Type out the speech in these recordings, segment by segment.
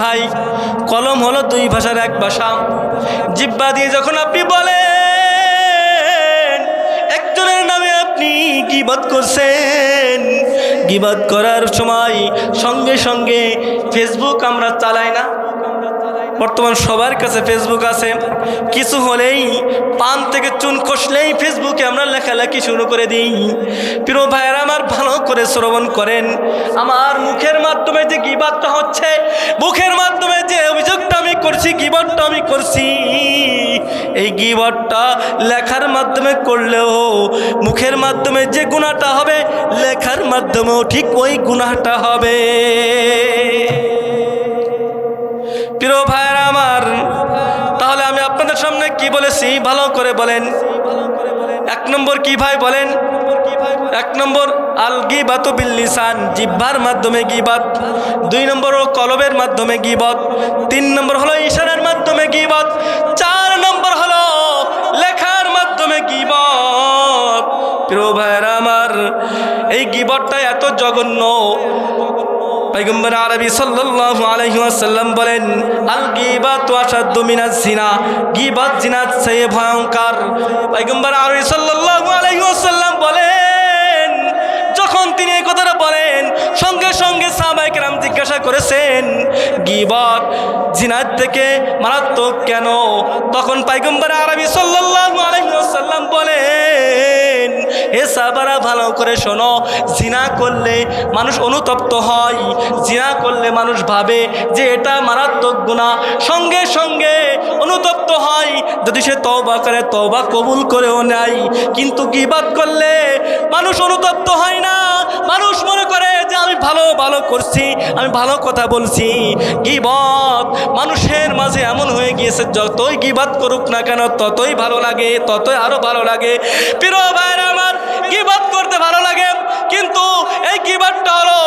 ভাই, কলম হলো দুই ভাষার এক ভাষা। জিব্বা দিয়ে যখন আপনি বলেন, একজনের নামে আপনি গিবাদ করছেন। গিবাদ করার সময় সঙ্গে সঙ্গে ফেসবুক আমরা চালাই না। বর্তমান সবার কাছে ফেসবুক আছে। কিছু হলেই পান থেকে চুন কষলেই ফেসবুকে আমরা লেখালেখি শুরু করে দিই। প্রিয় ভাইয়েরা, আমার ভালো করে শ্রবণ করেন। আমার মুখের মাধ্যমে যে গিবাদটা হচ্ছে, মুখের মাধ্যমে যে অভিযোগটা আমি করছি, গিবটটা আমি করছি। এই গিবটটা লেখার মাধ্যমে করলেও মুখের মাধ্যমে যে গুণাটা হবে, লেখার মাধ্যমেও ঠিক ওই গুণাটা হবে। বলেছি? ভালো করে বলেন। এক নম্বর কি ভাই বলেন? এক নম্বর আল গিবাত বিল্লিসান জিব্বার মাধ্যমে গিবাত। দুই নম্বর ও কলবের মাধ্যমে গিবত। তিন নম্বর হলো ইশারার মাধ্যমে গিবত। চার নম্বর হলো লেখার মাধ্যমে গিবত। প্রিয় ভাইয়েরা আমার, এই গিবতটা এত জঘন্য। পয়গম্বর আরবি সাল্লাল্লাহু আলাইহি ওয়াসাল্লাম বলেন, আল গীবাতু আশাদ্দু মিনাজ জিনা। গীবাত জিনার চেয়ে ভয়ঙ্কর পয়গম্বর আরবি সাল্লাল্লাহু আলাইহি ওয়াসাল্লাম বলেন, যখন তিনি এই কথাটা বলেন, সঙ্গে সঙ্গে সাহাবায়ে কেরাম জিজ্ঞাসা করেছেন, গীবত জিনার থেকে মারাত্মক কেন? তখন পয়গম্বর আরবি সাল্লাল্লাহু আলাইহি ওয়াসাল্লাম বলেন হে সাহাবারা ভালো করে শোনো, জিনা করলে মানুষ অনুতপ্ত হয়, জিনা করলে মানুষ ভাবে যে এটা মারাত্মক গুণা সঙ্গে সঙ্গে অনুতপ্ত হয়, যদি সে তওবা করে, তওবা কবুল করেও নেয়। কিন্তু গিবাদ করলে মানুষ অনুতপ্ত হয় না। মানুষ মনে করে যে আমি ভালো ভালো করছি, আমি ভালো কথা বলছি। গিবত মানুষের মাঝে এমন হয়ে গিয়েছে, যতই গিবাদ করুক না কেন, ততই ভালো লাগে, ততই আরও ভালো লাগে। প্রিয় ভাইয়ের আমার গিবাদ করতে ভালো লাগে কিন্তু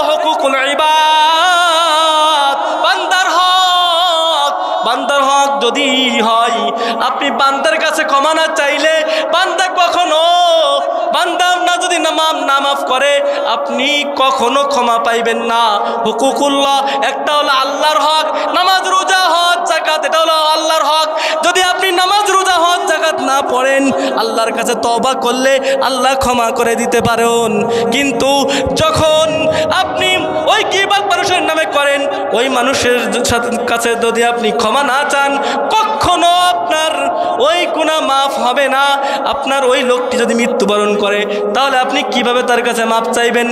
হকুকুল ইবাদ? বান্দার হক বান্দার হক যদি হয়, আপনি বান্দার কাছে চাইলে বান্দা কখনো যদি নামাম, নামাফ করে, আপনি কখনো ক্ষমা পাইবেন না। হুকুকুল্লাহ, একটা হলো আল্লাহর হক, নামাজ রোজা হজ জাকাত এটা হলো আল্লাহর হক। যদি আপনি নামাজ রোজা পড়েন আল্লাহর কাছে তবা করলে আল্লাহ ক্ষমা করে দিতে পারেন। কিন্তু যখন আপনি ওই কিবাদ মানুষের নামে করেন, ওই মানুষের কাছে যদি আপনি ক্ষমা না চান, কখনো আপনার ওই গুণা মাফ হবে না। আপনার ওই লোকটি যদি মৃত্যুবরণ করে, তাহলে আপনি কীভাবে তার কাছে মাপ চাইবেন?